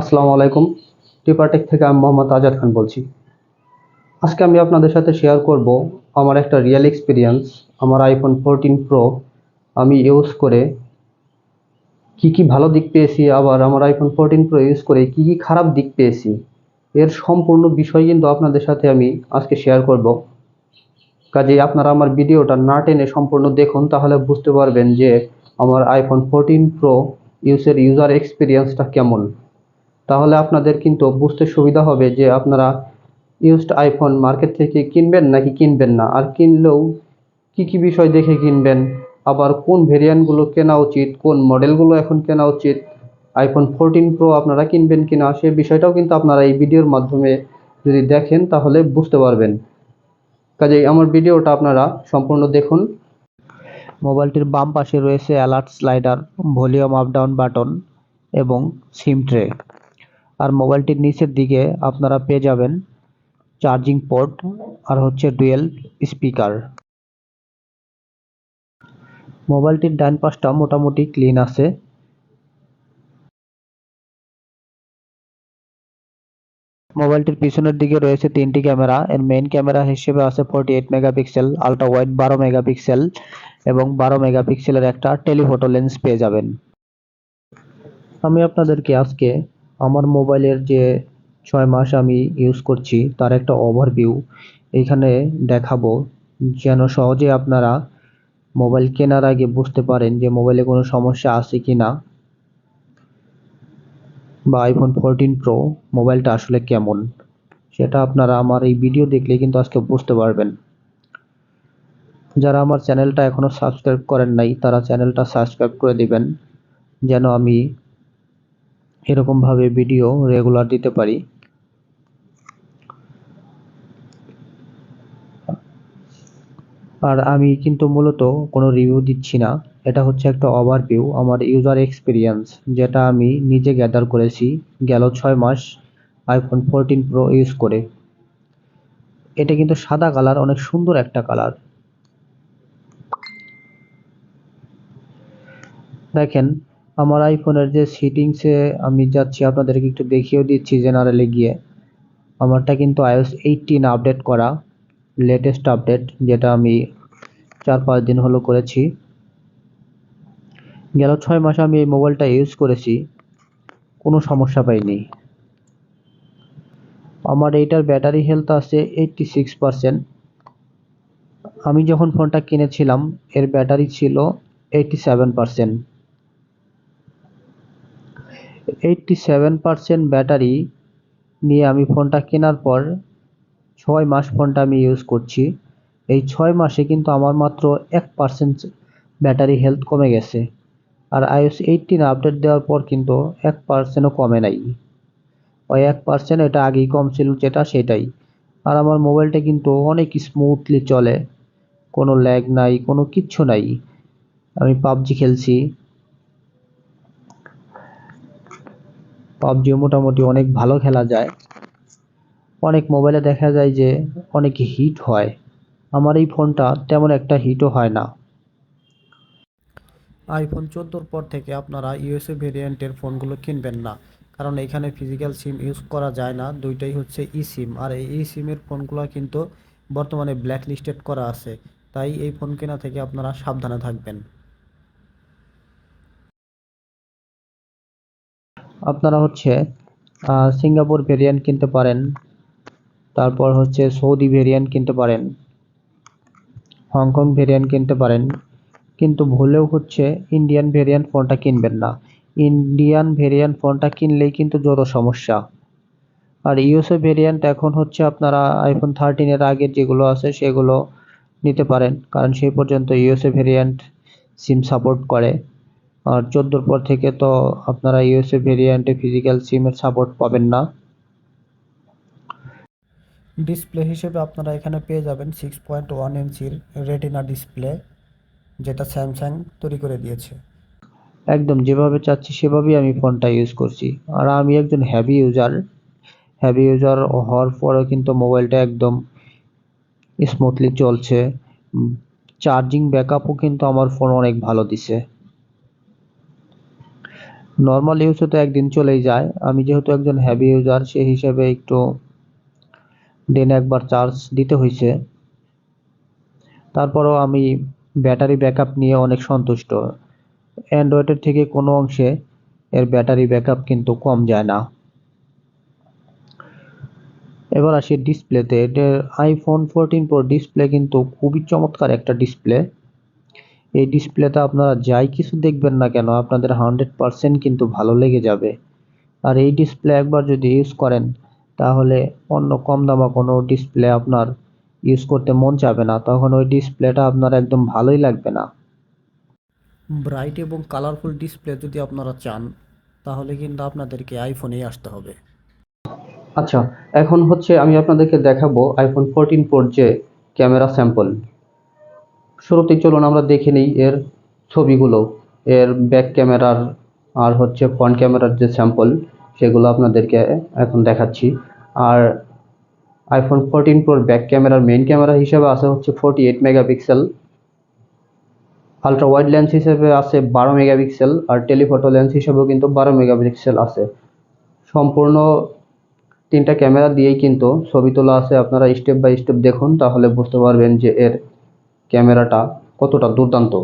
আসসালামু আলাইকুম। টিপাটেক থেকে আমি মোহাম্মদ আজাদ খান বলছি। আজকে আমি আপনাদের সাথে শেয়ার করব আমার একটা রিয়েল এক্সপিরিয়েন্স আমার আইফোন ফোরটিন প্রো আমি ইউজ করে কি কি ভালো দিক পেয়েছি, আবার আমার আইফোন ফোরটিন প্রো ইউজ করে কি কি খারাপ দিক পেয়েছি। এর সম্পূর্ণ বিষয় কিন্তু আপনাদের সাথে আমি আজকে শেয়ার করব। কাজেই আপনারা আমার ভিডিওটা না টেনে সম্পূর্ণ দেখুন, তাহলে বুঝতে পারবেন যে আমার আইফোন ফোরটিন প্রো ইউজের ইউজার এক্সপিরিয়েন্সটা কেমন। তাহলে আপনাদের কিন্তু বুঝতে সুবিধা হবে যে আপনারা ইউজড আইফোন মার্কেট থেকে কিনবেন নাকি কিনবেন না। আর কিনলেও কি কি বিষয় দেখে কিনবেন? আবার কোন ভেরিয়েন্টগুলো কেনা উচিত? কোন মডেলগুলো এখন কেনা উচিত? আইফোন ফোরটিন প্রো আপনারা কিনবেন কিনা? সে বিষয়টাও কিন্তু আপনারা এই ভিডিওর মাধ্যমে যদি দেখেন তাহলে বুঝতে পারবেন। কাজেই আমার ভিডিওটা আপনারা সম্পূর্ণ দেখুন। মোবাইলটির বাম পাশে রয়েছে alert slider volume up down button এবং সিম ট্রে আর মোবাইলটির নিচের দিকে আপনারা পেয়ে যাবেন চার্জিং পোর্ট আর হচ্ছে ডুয়েল স্পিকার। মোবাইলটির ডান পাশটা মোটামুটি ক্লিন আছে। মোবাইলটির পিছনের দিকে রয়েছে তিনটি ক্যামেরা। এর মেইন ক্যামেরা হিসেবে আছে forty eight megapixel ultra wide বারো মেগাপিক্সেল এবং বারো মেগাপিক্সেলের একটা টেলিফোটো লেন্স পেয়ে যাবেন। আমি আপনাদেরকে আজকে আমার মোবাইলের যে ছয় মাস আমি ইউজ করছি, তার একটা ওভারভিউ এইখানে দেখাবো যেন সহজে আপনারা মোবাইল কেনার আগে বুঝতে পারেন যে মোবাইলে কোনো সমস্যা আছে কি না বা আইফোন ফোরটিন প্রো মোবাইলটা আসলে কেমন। সেটা আপনারা আমার এই ভিডিও দেখলে কিন্তু আজকে বুঝতে পারবেন। যারা আমার চ্যানেলটা এখনও সাবস্ক্রাইব করেন নাই, তারা চ্যানেলটা সাবস্ক্রাইব করে দিবেন, যেন আমি এরকমভাবে ভিডিও রেগুলার দিতে পারি। আর আমি কিন্তু মূলত কোনো রিভিউ দিচ্ছি না। এটা হচ্ছে একটা ওভারভিউ আমার ইউজার এক্সপিরিয়েন্স যেটা আমি নিজে গ্যাদার করেছি গেল ছয় মাস আইফোন ফোরটিন প্রো ইউজ করে। এটা কিন্তু সাদা কালার অনেক সুন্দর একটা কালার দেখেন আমার আইফোনের যে সিটিংসে আমি যাচ্ছি, আপনাদেরকে একটু দেখিয়েও দিচ্ছি জেনারেলে গিয়ে। আমারটা কিন্তু আইওএস এইটিন আপডেট করা লেটেস্ট আপডেট যেটা আমি চার পাঁচ দিন হলো করেছি। গেল ছয় মাসে আমি এই মোবাইলটা ইউজ করেছি, কোনো সমস্যা পাইনি। আমার এইটার ব্যাটারি হেলথ আছে এইটটি সিক্স পারসেন্ট আমি যখন ফোনটা কিনেছিলাম, এর ব্যাটারি ছিল eighty seven percent eighty seven percent battery নিয়ে আমি ফোনটা কেনার পর ছয় মাস ফোনটা আমি ইউজ করছি। এই ছয় মাসে কিন্তু আমার মাত্র এক পার্সেন্ট ব্যাটারি হেলথ কমে গেছে। আর আইওএস এইটিন আপডেট দেওয়ার পর কিন্তু এক পার্সেন্টও কমে নাই। ওই এক পার্সেন্ট এটা আগেই কম ছিল, যেটা সেটাই। আর আমার মোবাইলটা কিন্তু অনেক স্মুথলি চলে। কোনো ল্যাগ নাই, কোনো কিচ্ছু নাই। আমি পাবজি খেলছি। পাবজিও মোটামুটি অনেক ভালো খেলা যায়। অনেক মোবাইলে দেখা যায় যে অনেক হিট হয়। আমার এই ফোনটা তেমন একটা হিটও হয় না। আইফোন চোদ্দোর পর থেকে আপনারা ইউএসএ ভেরিয়েন্টের ফোনগুলো কিনবেন না। কারণ এখানে ফিজিক্যাল সিম ইউজ করা যায় না। দুইটাই হচ্ছে ই সিম আর এই ই সিমের ফোনগুলো কিন্তু বর্তমানে ব্ল্যাক লিস্টেড করা আছে। তাই এই ফোন কেনা থেকে আপনারা সাবধানে থাকবেন। আপনারা হচ্ছে সিঙ্গাপুর ভেরিয়েন্ট কিনতে পারেন, তারপর হচ্ছে সৌদি ভেরিয়েন্ট কিনতে পারেন, হংকং ভেরিয়েন্ট কিনতে পারেন, কিন্তু ভুলেও হচ্ছে ইন্ডিয়ান ভেরিয়েন্ট ফোনটা কিনবেন না। ইন্ডিয়ান ভেরিয়েন্ট ফোনটা কিনলেই কিন্তু যত সমস্যা। আর ইউএসএ ভেরিয়েন্ট এখন হচ্ছে আপনারা আইফোন থার্টিনের আগের যেগুলো আছে সেগুলো নিতে পারেন, কারণ সেই পর্যন্ত ইউএসএ ভেরিয়েন্ট সিম সাপোর্ট করে। আর চোদ্দোর পর থেকে তো আপনারা ইউএসএ ভেরিয়েন্টে ফিজিক্যাল সিমের সাপোর্ট পাবেন না। ডিসপ্লে হিসেবে আপনারা এখানে পেয়ে যাবেন সিক্স পয়েন্ট ওয়ান ইঞ্চির রেটিনা ডিসপ্লে যেটা স্যামসাং তৈরি করে দিয়েছে। একদম যেভাবে চাচ্ছি সেভাবেই আমি ফোনটা ইউজ করছি। আর আমি একজন হ্যাভি ইউজার হ্যাভি ইউজার হওয়ার পরেও কিন্তু মোবাইলটা একদম স্মুথলি চলছে। চার্জিং ব্যাকআপও কিন্তু আমার ফোন অনেক ভালো দিছে। নর্মাল ইউজে তো একদিন চলেই যায়। আমি যেহেতু একজন হেভি ইউজার সেই হিসেবে একটু দিনে একবার চার্জ দিতে হয়েছে। তারপরও আমি ব্যাটারি ব্যাকআপ নিয়ে অনেক সন্তুষ্ট। অ্যান্ড্রয়েডের থেকে কোনো অংশে এর ব্যাটারি ব্যাকআপ কিন্তু কম যায় না। এবার আসি ডিসপ্লেতে এটার আইফোন ফোরটিন প্রো ডিসপ্লে কিন্তু খুবই চমৎকার একটা ডিসপ্লে এই ডিসপ্লেতে আপনারা যাই কিছু দেখবেন না কেন আপনাদের হান্ড্রেড পারসেন্ট কিন্তু ভালো লেগে যাবে। আর এই ডিসপ্লে একবার যদি ইউজ করেন তাহলে অন্য কম দামা কোনো ডিসপ্লে আপনার ইউজ করতে মন চাবে না তখন ওই ডিসপ্লেটা আপনার একদম ভালোই লাগবে না। ব্রাইট এবং কালারফুল ডিসপ্লে যদি আপনারা চান তাহলে কিন্তু আপনাদেরকে আইফোনেই আসতে হবে। আচ্ছা এখন হচ্ছে আমি আপনাদেরকে দেখাবো আইফোন ফোরটিন প্রোর যে ক্যামেরা স্যাম্পল। শুরুতেই চলুন আমরা দেখে নিই এর ছবিগুলো। এর ব্যাক ক্যামেরার আর হচ্ছে ফ্রন্ট ক্যামেরার যে স্যাম্পল সেগুলো আপনাদেরকে এখন দেখাচ্ছি। আর আইফোন ফোরটিন প্রোর ব্যাক ক্যামেরার মেইন ক্যামেরা হিসেবে আছে হচ্ছে forty eight megapixel ultra wide lens হিসেবে আছে বারো মেগাপিক্সেল আর টেলিফটো লেন্স হিসেবেও কিন্তু বারো মেগাপিক্সেল আছে। সম্পূর্ণ তিনটা ক্যামেরা দিয়েই কিন্তু ছবি তোলা আছে। আপনারা স্টেপ বাই স্টেপ দেখুন, তাহলে বুঝতে পারবেন যে এর ক্যামেরাটা কতটা দুর্দান্ত?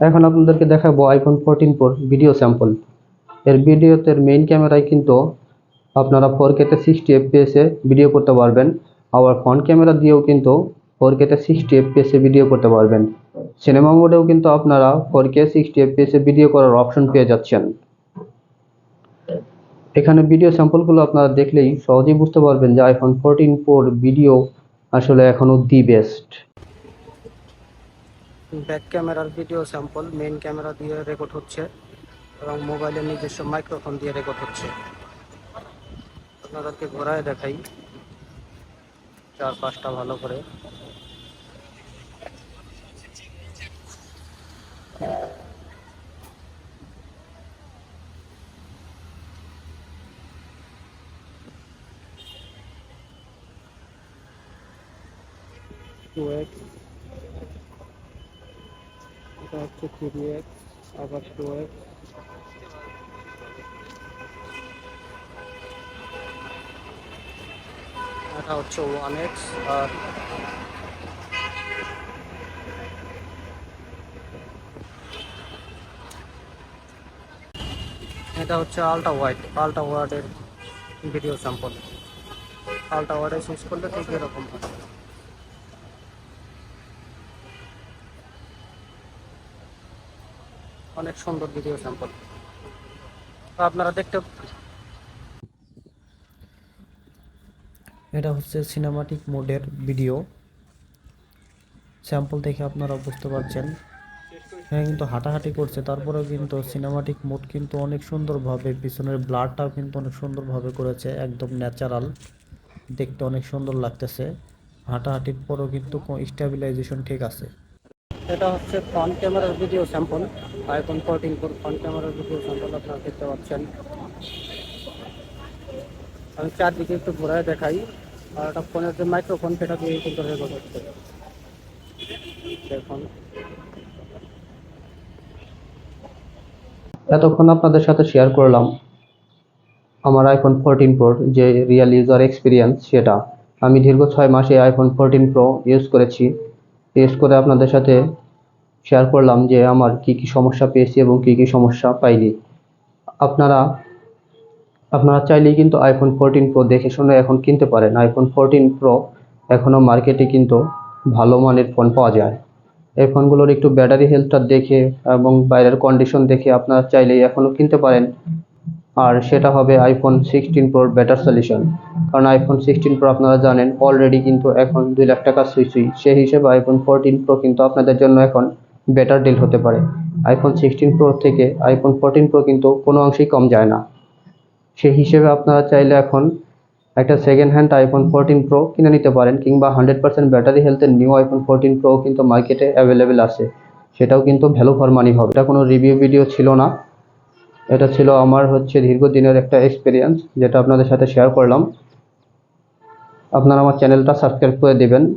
এখন আপনাদেরকে দেখাবো আইফোন ফোরটিন প্রোর ভিডিও স্যাম্পল এর ভিডিওতে মেইন ক্যামেরায় কিন্তু আপনারা ফোর কেতে সিক্সটি এফপিএসে ভিডিও করতে পারবেন। আবার ফ্রন্ট ক্যামেরা দিয়েও কিন্তু ফোর কেতে সিক্সটি এফপিএসে ভিডিও করতে পারবেন। সিনেমা মোডেও কিন্তু আপনারা ফোর কে সিক্সটি এফপিএসে ভিডিও করার অপশন পেয়ে যাচ্ছেন। এখানে ভিডিও স্যাম্পলগুলো আপনারা দেখলেই সহজেই বুঝতে পারবেন যে আইফোন ফোরটিন প্রোর ভিডিও আসলে এখনও দি বেস্ট ব্যাক ক্যামেরার ভিডিও স্যাম্পল মেন ক্যামেরা দিয়ে রেকর্ড হচ্ছে এবং মোবাইলের নিজস্ব মাইক্রোফোন দিয়ে রেকর্ড হচ্ছে। আপনাদেরকে ঘোরায় দেখাই। চার পাঁচটা ভালো করে। এটা হচ্ছে থ্রি এক্স আবার টু এক্স এটা হচ্ছে ওয়ান এক্স আর এটা হচ্ছে আলট্রা ওয়াইড আলট্রা ওয়াইডের ভিডিও স্যাম্পল আলট্রা ওয়াইডে শেষ করলে ঠিক এরকম হয় অনেক সুন্দর ভিডিও স্যাম্পল তো আপনারা দেখতে এটা হচ্ছে সিনেমাটিক মোডের ভিডিও স্যাম্পল দেখে আপনারা বুঝতে পারছেন। হ্যাঁ কিন্তু হাঁটাহাঁটি করছে, তারপরেও কিন্তু সিনেমাটিক মোড কিন্তু অনেক সুন্দরভাবে, পিছনের ব্লারটাও কিন্তু অনেক সুন্দরভাবে করেছে, একদম ন্যাচারাল দেখতে অনেক সুন্দর লাগতেছে। হাঁটাহাঁটির পরেও কিন্তু স্টেবিলাইজেশন ঠিক আছে। এটা হচ্ছে ফ্রন্ট ক্যামেরার video sample iPhone fourteen pro front ক্যামেরার ভিডিও স্যাম্পল আপনারা দেখতে পাচ্ছেন। আমি চারদিকে একটু ঘোরায় দেখাই, আর একটা ফোনের যে মাইক্রোফোন সেটা দিয়ে কিন্তু রেকর্ড হচ্ছে দেখুন। এতক্ষণ আপনাদের সাথে শেয়ার করলাম আমার আইফোন ফোরটিন প্রোর যে রিয়েল ইউজার এক্সপিরিয়েন্স সেটা। আমি দীর্ঘ ছয় মাসে আইফোন ফোরটিন প্রো ইউজ করেছি। ইউজ করে আপনাদের সাথে শেয়ার করলাম যে আমার কি কি সমস্যা পেয়েছি এবং কি কি সমস্যা পাইনি। আপনারা আপনারা চাইলেই কিন্তু আইফোন ফোরটিন প্রো দেখে শুনে এখন কিনতে পারেন। আইফোন ফোরটিন প্রো এখনও মার্কেটে কিন্তু ভালো মানের ফোন পাওয়া যায়। এই ফোনগুলোর একটু ব্যাটারি হেলথটা দেখে এবং বাইরের কন্ডিশন দেখে আপনারা চাইলেই এখনও কিনতে পারেন। আর সেটা হবে আইফোন সিক্সটিন প্রোর বেটার সলিউশন কারণ আইফোন সিক্সটিন প্রো আপনারা জানেন অলরেডি কিন্তু এখন দুই লাখ টাকা সুই সুই সেই হিসেবে আইফোন ফোরটিন প্রো কিন্তু আপনাদের জন্য এখন বেটার ডিল হতে পারে। আইফোন সিক্সটিন প্রো থেকে আইফোন ফোরটিন প্রো কিন্তু কোনো অংশেই কম যায় না। সেই হিসেবে আপনারা চাইলে এখন একটা second hand iPhone fourteen pro কিনে নিতে পারেন, কিংবা হান্ড্রেড পার্সেন্ট ব্যাটারি হেলথের নিউ আইফোন ফোরটিন প্রো কিন্তু মার্কেটে অ্যাভেলেবেল আছে। সেটাও কিন্তু ভ্যালু ফর মানি হবে। এটা কোনো রিভিউ ভিডিও ছিল না। এটা ছিল আমার হচ্ছে দীর্ঘদিনের একটা এক্সপিরিয়েন্স যেটা আপনাদের সাথে শেয়ার করলাম। আপনারা আমার চ্যানেলটা সাবস্ক্রাইব করে দেবেন।